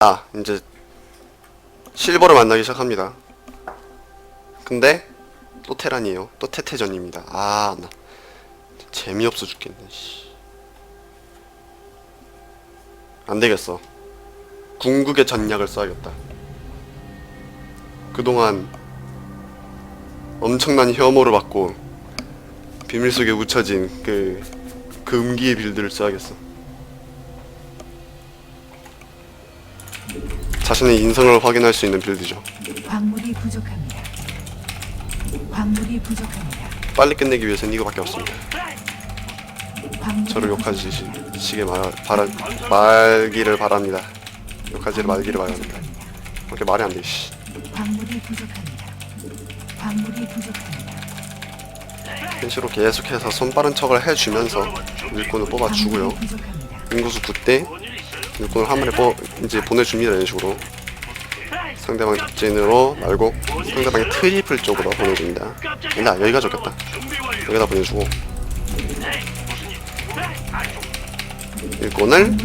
아 이제 실버를 만나기 시작합니다. 근데 또 테란이에요. 또 테테전입니다. 아 나 재미없어 죽겠네 씨. 안되겠어. 궁극의 전략을 써야겠다. 그동안 엄청난 혐오를 받고 비밀 속에 묻혀진 그 금기의 빌드를 써야겠어 자신의 인성을 확인할 수 있는 빌드죠 광물이 부족합니다. 광물이 부족합니다. 빨리 끝내기 위해서는 이거밖에 없습니다 광물이 저를 욕하시게 말, 바라, 말기를 바랍니다 욕하지를 말기를 바랍니다 그렇게 말이 안 돼 씨 광물이 부족합니다. 광물이 부족합니다. 현시로 계속해서 손 빠른 척을 해주면서 일꾼을 뽑아주고요 광물이 부족합니다. 인구수 9대 한 마리 뽑, 이제 보내줍니다 이런 식으로. 상대방 뒷진으로 말고 상대방의 트리플 쪽으로 보내줍니다. 일라 여기가 좋겠다. 여기다 보내주고. 일꾼을.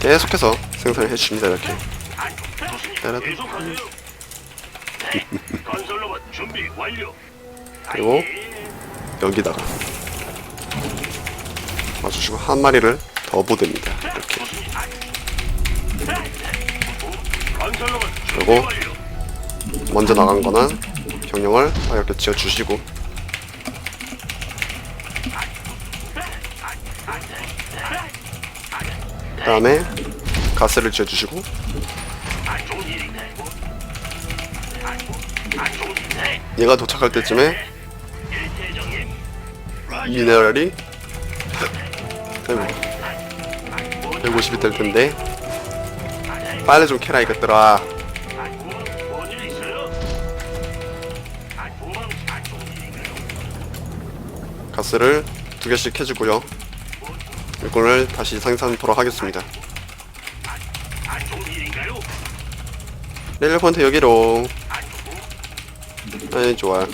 계속해서 생산을 해줍니다 이렇게. 그리고 여기다가 와주시고 한 마리를 더 보냅니다 이렇게 그리고. 먼저 나간 거는 병력을 이렇게 지어주시고 그 다음에 가스를 지어주시고. 얘가 도착할 때쯤에. 미네랄이 150이 될 텐데 빨리 좀 캐라 이것들아? 가스를 두 개씩 해주고요 일꾼을 다시 생산토록 하겠습니다 안 좋은 일인가요? 렐레 폰트 여기로 네 좋아요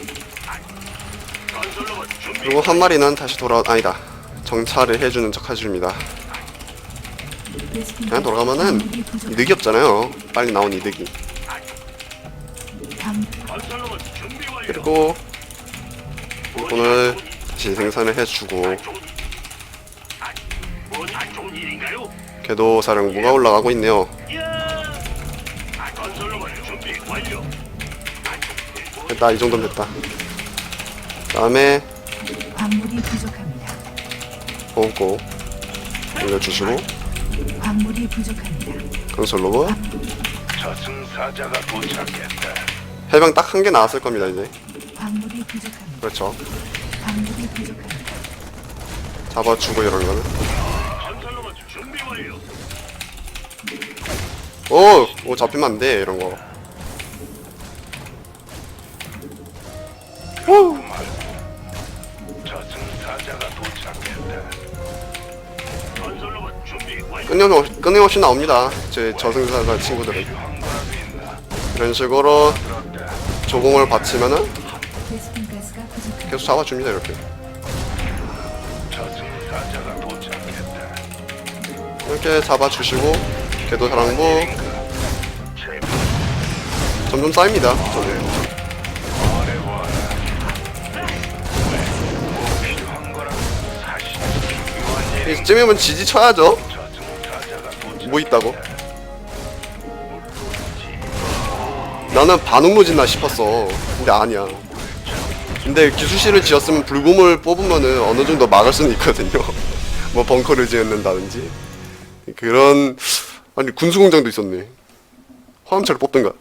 건설로봇 준비. 그리고 한 마리는 다시 돌아 아니다 정찰을 해주는 척 베스킨 그냥 돌아가면은 이득이 없잖아요 빨리 나온 이득이. 그리고 일꾼을 다시 생산을 해주고? 궤도 사령부가 올라가고 있네요. 됐다 이 정도면 됐다 다음에 광물이 부족합니다. 보고 올려주시고 광물이 부족합니다. 건설 로봇 저승사자가 도착했다. 해병 딱 한 개 나왔을 겁니다 이제 광물이 부족합니다. 그렇죠 광물이 부족합니다. 잡아주고 이런 거는 건설로봇 준비 완료. 오! 오 잡히면 안 돼 이런 거 후! 끊임없이, 끊임없이 나옵니다 제 저승사자 친구들은 이런 식으로 조공을 바치면은. 계속 잡아줍니다 이렇게. 이렇게 잡아주시고 궤도 사랑부 점점 쌓입니다 저는 이쯤이면 지지 쳐야죠. 뭐 있다고? 나는 반응로지나 싶었어. 근데 아니야. 근데 기수실을 지었으면 불곰을 뽑으면은 어느 정도 막을 수는 있거든요. 뭐 벙커를 지었는다든지. 그런 아니 군수공장도 있었네. 화염차를 뽑든가